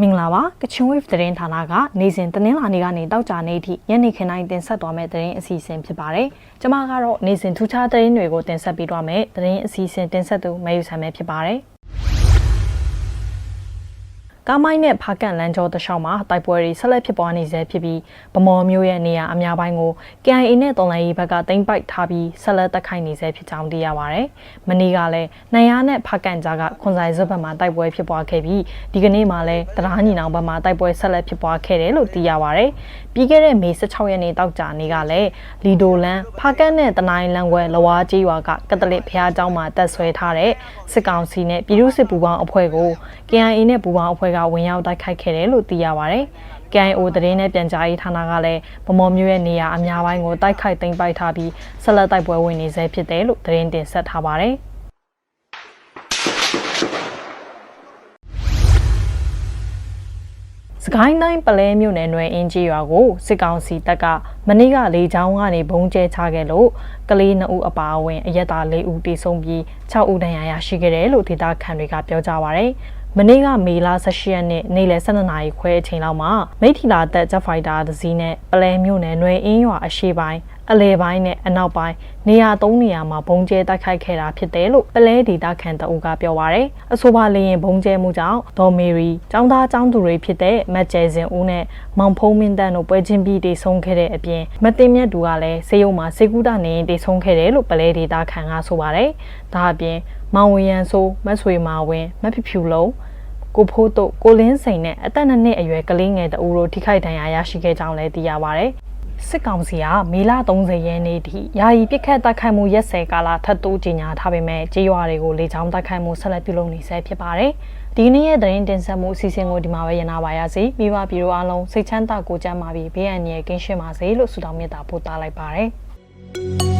မင်္ဂလာပါကချင် wave သတင်းဌာနကနေစဉ်တနင်္လာနေ့ကနေတောက်ကြနေ့ထိညနေခင်းတိုင်းတင်ဆက်သွားမယ့်သတင်းအစီအစဉ်ဖြစ်ပါတယ်။ကျွန်မကတော့နေစဉ်ထူးခြားသတင်းတွေကိုတင်ဆက်ပေးသွားမယ်သတင်းအစီအစဉ်တင်ဆက်သူမယူဆမ်းပဲဖြစ်ပါတယ်။ ကားမိုင်းနဲ့ဖားကန်လမ်းကျော်တလျှောက်မှာတိုက်ပွဲတွေဆက်လက်ဖြစ်ပွားနေဆဲဖြစ်ပြီးဗမော်မျိုးရဲ့နေရာအများပိုင်းကို KIA နဲ့တော်လိုင်းရေးဘက်ကတင်ပိုက်ထားပြီးဆက်လက်တက်ခိုင်နေဆဲဖြစ်ကြောင်းသိရပါဗျ။မနေ့ကလည်းနိုင်ရနဲ့ဖားကန်ကြားကခွန်ဆိုင်ဇွတ်ဘက်မှာတိုက်ပွဲဖြစ်ပွားခဲ့ပြီးဒီကနေ့မှလည်းတရားညီနောင်ဘက်မှာတိုက်ပွဲဆက်လက်ဖြစ်ပွားခဲ့တယ်လို့သိရပါဗျ။ပြီးခဲ့တဲ့မေ16ရက်နေ့တောက်ကြနေ့ကလည်းလီဒိုလန်ဖားကန်နဲ့တနိုင်းလန်ခွဲလဝါကြီးရွာကကက်သလစ်ဘုရားကျောင်းမှာတက်ဆွဲထားတဲ့စစ်ကောင်စီနဲ့ပြည်သူ့စစ်ပူးပေါင်းအဖွဲ့ကို KIA နဲ့ပူးပေါင်းအဖွဲ့ကဝင်ရောက်တိုက်ခိုက်ခဲ့တယ်လို့သိရပါဗျ။ KIO သတင်းနဲ့ပြန်ကြားရေးဌာနကလည်းဗမော်မျိုးရဲ့နေရာအများပိုင်းကိုတိုက်ခိုက်သိမ်းပိုက်ထားပြီးဆက်လက်တိုက်ပွဲဝင်နေဆဲဖြစ်တယ်လို့သတင်းတင်ဆက်ထားပါတယ်။ စကိုင်းတိုင်းပလဲမြို့နယ်နွယ်အင်းကြီးရွာကိုစစ်ကောင်စီတပ်ကမနေ့ကလေကြောင်းကနေဘုံကျဲချခဲ့လို့ကလေး2ဦးအပါအဝင်အရက်သား4ဦးတေဆုံးပြီး6ဦးဒဏ်ရာရရှိခဲ့တယ်လို့ဒေသခံတွေကပြောကြပါဗျ။မနေ့ကမေလ18ရက်နေ့နေ့လယ်12နာရီခွဲအချိန်လောက်မှာမိထီလာတက်ဂျက်ဖိုက်တာတစ်စီးနဲ့ပလဲမြို့နယ်နွယ်အင်းရွာအရှေ့ပိုင်း အလဲပိုင်းနဲ့အနောက်ပိုင်းနေရာ၃နေရာမှာဘုံကျဲတိုက်ခိုက်ခဲ့တာဖြစ်တယ်လို့ပလဲဒေတာခန်တအူကပြောပါရယ်အဆိုပါလေရင်ဘုံကျဲမှုကြောင့်ဒေါ်မေရီចောင်းသားចောင်းသူတွေဖြစ်တဲ့မတ်ကျဲစင်ဦးနဲ့မောင်ဖုံးမင်းတန်းတို့ပွဲချင်းပြီးတည်ဆုံးခဲ့တဲ့အပြင်မတင်မြတ်သူကလည်းစေယုံမှာစေကူတာနေရင်တည်ဆုံးခဲ့တယ်လို့ပလဲဒေတာခန်ကဆိုပါရယ်ဒါအပြင်မောင်ဝရန်ဆိုမဆွေမာဝင်းမဖြစ်ဖြူလုံးကိုဖိုးတို့ကိုလင်းစိန်နဲ့အသက်နှစ်နှစ်အရွယ်ကလေးငယ်တအူတို့ထိခိုက်ဒဏ်ရာရရှိခဲ့ကြောင်းလည်းသိရပါဗျ။ စစ်ကောင်စီကမေလ30ရက်နေ့ထိယာယီပြစ်ခတ်တိုက်ခိုက်မှုရက်စဲကာလထပ်တိုးကြေညာထားပေမဲ့ကြေးရွာတွေကိုလေကြောင်းတိုက်ခိုက်မှုဆက်လက်ပြုလုပ်နေဆဲဖြစ်ပါတယ်။ဒီနေ့ရဲ့သတင်းတင်ဆက်မှုအစီအစဉ်ကိုဒီမှာပဲရနာပါရစေ။မိဘပြည်တို့အားလုံးစိတ်ချမ်းသာကိုကြမ်းပါပြီးဘေးအန္တရာယ်ကင်းရှင်းပါစေလို့ဆုတောင်းမေတ္တာပို့သလိုက်ပါတယ်။